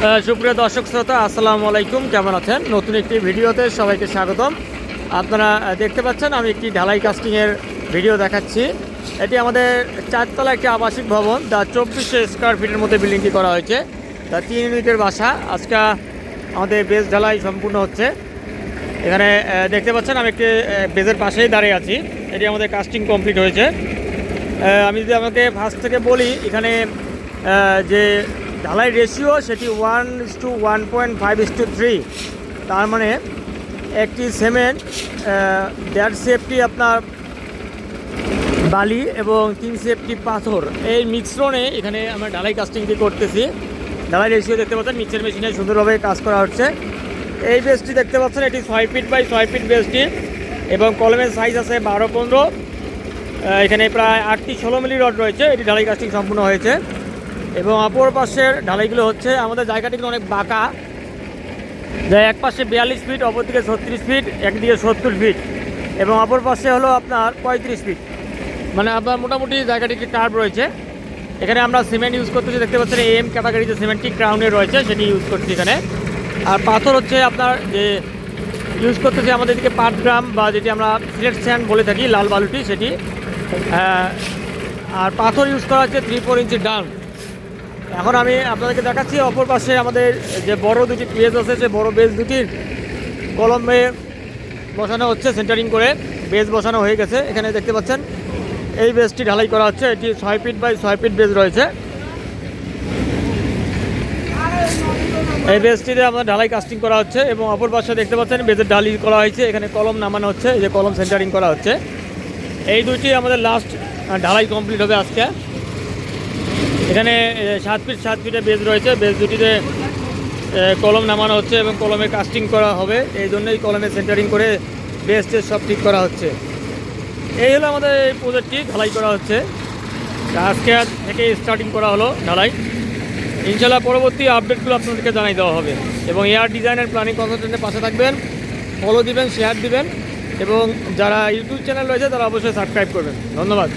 সুপ্রিয় দর্শক শ্রোতা, আসসালামু আলাইকুম। কেমন আছেন? নতুন একটি ভিডিওতে সবাইকে স্বাগতম। আপনারা দেখতে পাচ্ছেন, আমি একটি ঢালাই কাস্টিংয়ের ভিডিও দেখাচ্ছি। এটি আমাদের চারতলা একটি আবাসিক ভবন, যা চব্বিশশো স্কোয়ার ফিটের মধ্যে বিল্ডিংটি করা হয়েছে। তা তিন ইউনিটের বাসা। আজকে আমাদের বেস ঢালাই সম্পূর্ণ হচ্ছে। এখানে দেখতে পাচ্ছেন, আমি একটি বেজের পাশেই দাঁড়িয়ে আছি। এটি আমাদের কাস্টিং কমপ্লিট হয়েছে। আমি যদি আমাকে ফার্স্ট থেকে বলি, এখানে যে ঢালাই রেশিও সেটি one is to one point five is to three তার মানে একটি সিমেন্ট দেড় সেফটি আপনার বালি এবং তিন সেফটি পাথর। এই মিশ্রণে এখানে আমরা ঢালাই কাস্টিংটি করতেছি। ঢালাই রেশিও দেখতে পাচ্ছেন মিক্সার মেশিনে সুন্দরভাবে কাজ করা হচ্ছে। এই বেসটি দেখতে পাচ্ছেন, এটি ছয় ফিট বাই ছয় ফিট বেসটি এবং কলমের সাইজ আছে বারো পনেরো। এখানে প্রায় আটটি ষোলো মিলি রড রয়েছে। এটি ঢালাই কাস্টিং সম্পূর্ণ হয়েছে। এবং অপর পাশের ঢালাইগুলো হচ্ছে, আমাদের জায়গাটি কিন্তু অনেক বাঁকা। যা এক পাশে বিয়াল্লিশ ফিট অপর দিকে ছত্রিশ ফিট, একদিকে সত্তর ফিট এবং অপর পাশে হলো আপনার পঁয়ত্রিশ ফিট। মানে আপনার মোটামুটি জায়গাটি একটি টার্ব রয়েছে। এখানে আমরা সিমেন্ট ইউজ করতেছি, দেখতে পাচ্ছেন এম ক্যাটাগরি যে সিমেন্টটি ক্রাউনের রয়েছে, সেটি ইউজ করছি এখানে। আর পাথর হচ্ছে আপনার যে ইউজ করতেছি আমাদের এদিকে পাট গ্রাম বা যেটি আমরা সিলেট স্যান্ড বলে থাকি, লাল বালুটি সেটি। আর পাথর ইউজ করা হচ্ছে থ্রি ফোর ইঞ্চি ডান। এখন আমি আপনাদেরকে দেখাচ্ছি, অপর পাশে আমাদের যে বড় দুটি পেজ আছে সে বড় বেজ দুটির কলমে বসানো হচ্ছে সেন্টারিং করে বেজ বসানো হয়ে গেছে। এখানে দেখতে পাচ্ছেন, এই বেজটি ঢালাই করা হচ্ছে। এটি ছয় ফিট বাই ছয় ফিট বেজ রয়েছে। এই বেজটিতে আমাদের ঢালাই কাস্টিং করা হচ্ছে এবং অপর পাশে দেখতে পাচ্ছেন, বেজের ঢালি করা হয়েছে। এখানে কলম নামানো হচ্ছে, এই যে কলম সেন্টারিং করা হচ্ছে। এই দুইটি আমাদের লাস্ট ঢালাই কমপ্লিট হবে আজকে। এখানে সাত ফিট, সাত ফিটে বেজ রয়েছে। বেজ দুটিতে কলম নামানো হচ্ছে এবং কলমে কাস্টিং করা হবে। এই জন্যই কলমে সেন্টারিং করে বেজ টেজ সব ঠিক করা হচ্ছে। এই হলো আমাদের এই প্রজেক্টটি ঢালাই করা হচ্ছে। আজকে থেকে স্টার্টিং করা হলো ঢালাই। ইনশাল্লাহ পরবর্তী আপডেটগুলো আপনাদেরকে জানাই দেওয়া হবে। এবং এয়ার ডিজাইনের প্ল্যানিং কনসালটেন্টের পাশে থাকবেন ফলো দিবেন শেয়ার দিবেন। এবং যারা ইউটিউব চ্যানেল রয়েছে, তারা অবশ্যই সাবস্ক্রাইব করবেন। ধন্যবাদ।